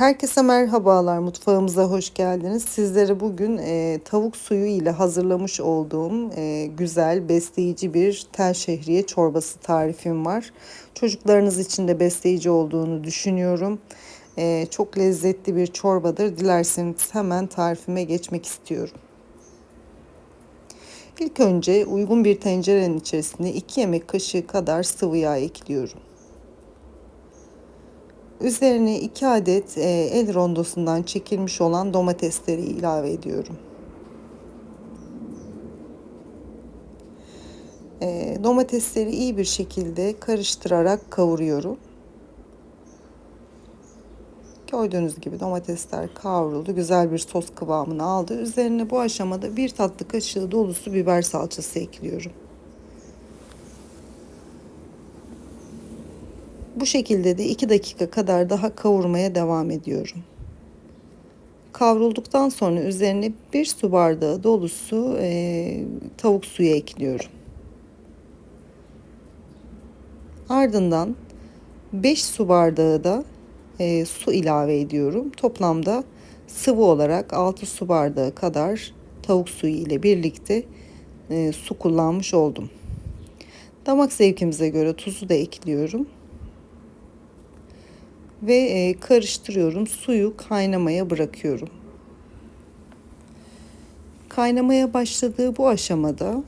Herkese merhabalar, mutfağımıza hoş geldiniz. Sizlere bugün e, tavuk suyu ile hazırlamış olduğum e, güzel, besleyici bir tel şehriye çorbası tarifim var. Çocuklarınız için de besleyici olduğunu düşünüyorum. E, çok lezzetli bir çorbadır. Dilerseniz hemen tarifime geçmek istiyorum. İlk önce uygun bir tencerenin içerisine 2 yemek kaşığı kadar sıvı yağ ekliyorum. Üzerine 2 adet e, el rondosundan çekilmiş olan domatesleri ilave ediyorum. E, domatesleri iyi bir şekilde karıştırarak kavuruyorum. Gördüğünüz gibi domatesler kavruldu. Güzel bir sos kıvamını aldı. Üzerine bu aşamada bir tatlı kaşığı dolusu biber salçası ekliyorum. Bu şekilde de 2 dakika kadar daha kavurmaya devam ediyorum. Kavrulduktan sonra üzerine bir su bardağı dolusu e, tavuk suyu ekliyorum. Ardından 5 su bardağı da e, su ilave ediyorum. Toplamda sıvı olarak 6 su bardağı kadar tavuk suyu ile birlikte e, su kullanmış oldum. Damak zevkimize göre tuzu da ekliyorum ve e, karıştırıyorum. Suyu kaynamaya bırakıyorum. Kaynamaya başladığı bu aşamada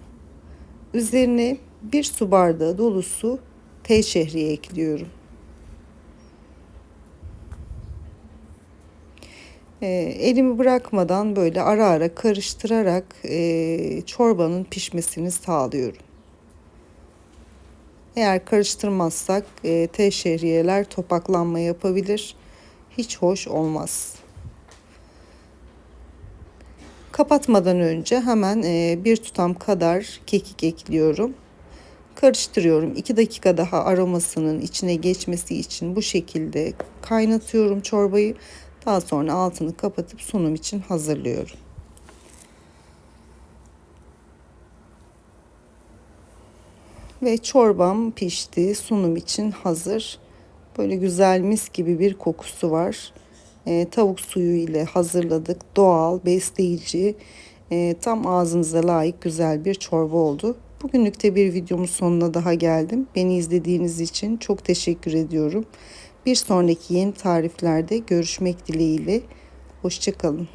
üzerine bir su bardağı dolusu tel şehriye ekliyorum. E, elimi bırakmadan böyle ara ara karıştırarak e, çorbanın pişmesini sağlıyorum. Eğer karıştırmazsak e, T şehriyeler topaklanma yapabilir. Hiç hoş olmaz. Kapatmadan önce hemen e, bir tutam kadar kekik ekliyorum. Karıştırıyorum. 2 dakika daha aromasının içine geçmesi için bu şekilde kaynatıyorum çorbayı. Daha sonra altını kapatıp sunum için hazırlıyorum. Ve çorbam pişti. Sunum için hazır. Böyle güzel mis gibi bir kokusu var. E, tavuk suyu ile hazırladık. Doğal, besleyici, e, tam ağzınıza layık güzel bir çorba oldu. Bugünlük de bir videomun sonuna daha geldim. Beni izlediğiniz için çok teşekkür ediyorum. Bir sonraki yeni tariflerde görüşmek dileğiyle. Hoşçakalın.